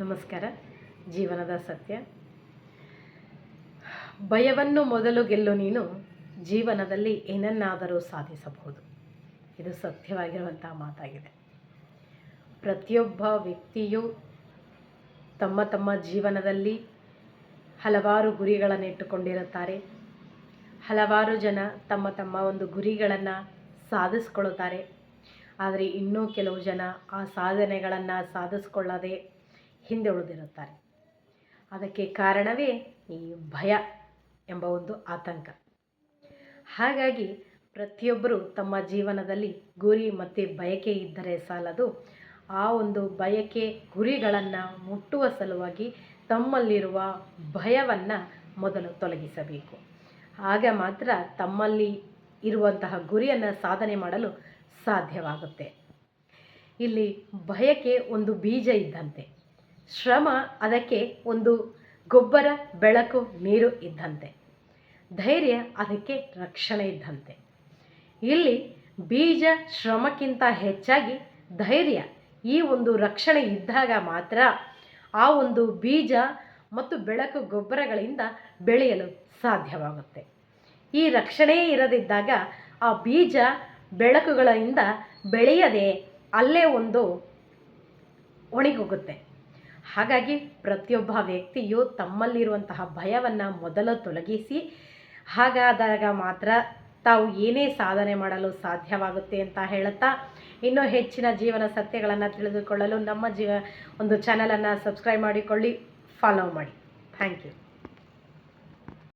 ನಮಸ್ಕಾರ. ಜೀವನದ ಸತ್ಯ. ಭಯವನ್ನು ಮೊದಲು ಗೆಲ್ಲು ನೀನು. ಜೀವನದಲ್ಲಿ ಏನನ್ನಾದರೂ ಸಾಧಿಸಬಹುದು. ಇದು ಸತ್ಯವಾಗಿರುವಂಥ ಮಾತಾಗಿದೆ. ಪ್ರತಿಯೊಬ್ಬ ವ್ಯಕ್ತಿಯು ತಮ್ಮ ತಮ್ಮ ಜೀವನದಲ್ಲಿ ಹಲವಾರು ಗುರಿಗಳನ್ನು ಇಟ್ಟುಕೊಂಡಿರುತ್ತಾರೆ. ಹಲವಾರು ಜನ ತಮ್ಮ ತಮ್ಮ ಒಂದು ಗುರಿಗಳನ್ನು ಸಾಧಿಸ್ಕೊಳ್ಳುತ್ತಾರೆ. ಆದರೆ ಇನ್ನೂ ಕೆಲವು ಜನ ಆ ಸಾಧನೆಗಳನ್ನು ಸಾಧಿಸ್ಕೊಳ್ಳದೆ ಹಿಂದೆ ಉಳಿದಿರುತ್ತಾರೆ. ಅದಕ್ಕೆ ಕಾರಣವೇ ಈ ಭಯ ಎಂಬ ಒಂದು ಆತಂಕ. ಹಾಗಾಗಿ ಪ್ರತಿಯೊಬ್ಬರು ತಮ್ಮ ಜೀವನದಲ್ಲಿ ಗುರಿ ಮತ್ತು ಬಯಕೆ ಇದ್ದರೆ ಸಾಲದು, ಆ ಒಂದು ಬಯಕೆ ಗುರಿಗಳನ್ನು ಮುಟ್ಟುವ ಸಲುವಾಗಿ ತಮ್ಮಲ್ಲಿರುವ ಭಯವನ್ನು ಮೊದಲು ತೊಲಗಿಸಬೇಕು. ಆಗ ಮಾತ್ರ ತಮ್ಮಲ್ಲಿ ಇರುವಂತಹ ಗುರಿಯನ್ನು ಸಾಧನೆ ಮಾಡಲು ಸಾಧ್ಯವಾಗುತ್ತೆ. ಇಲ್ಲಿ ಭಯಕ್ಕೆ ಒಂದು ಬೀಜ ಇದ್ದಂತೆ. ಶ್ರಮ ಅದಕ್ಕೆ ಒಂದು ಗೊಬ್ಬರ, ಬೆಳಕು, ನೀರು ಇದ್ದಂತೆ. ಧೈರ್ಯ ಅದಕ್ಕೆ ರಕ್ಷಣೆ ಇದ್ದಂತೆ. ಇಲ್ಲಿ ಬೀಜ ಶ್ರಮಕ್ಕಿಂತ ಹೆಚ್ಚಾಗಿ ಧೈರ್ಯ, ಈ ಒಂದು ರಕ್ಷಣೆ ಇದ್ದಾಗ ಮಾತ್ರ ಆ ಒಂದು ಬೀಜ ಮತ್ತು ಬೆಳಕು ಗೊಬ್ಬರಗಳಿಂದ ಬೆಳೆಯಲು ಸಾಧ್ಯವಾಗುತ್ತೆ. ಈ ರಕ್ಷಣೆ ಇರದಿದ್ದಾಗ ಆ ಬೀಜ ಬೆಳಕುಗಳಿಂದ ಬೆಳೆಯದೆ ಅಲ್ಲೇ ಒಂದು ಒಣಗೋಗುತ್ತೆ ಹಾಗಾಗಿ ಪ್ರತಿಯೊಬ್ಬ ವ್ಯಕ್ತಿಯು ತಮ್ಮಲ್ಲಿರುವಂತಹ ಭಯವನ್ನು ಮೊದಲು ತೊಲಗಿಸಿ, ಹಾಗಾದಾಗ ಮಾತ್ರ ತಾವು ಏನೇ ಸಾಧನೆ ಮಾಡಲು ಸಾಧ್ಯವಾಗುತ್ತೆ ಅಂತ ಹೇಳುತ್ತಾ, ಇನ್ನೂ ಹೆಚ್ಚಿನ ಜೀವನ ಸತ್ಯಗಳನ್ನು ತಿಳಿದುಕೊಳ್ಳಲು ನಮ್ಮ ಜೀವ ಒಂದು ಚಾನಲನ್ನು ಸಬ್ಸ್ಕ್ರೈಬ್ ಮಾಡಿಕೊಳ್ಳಿ ಫಾಲೋ ಮಾಡಿ. Thank you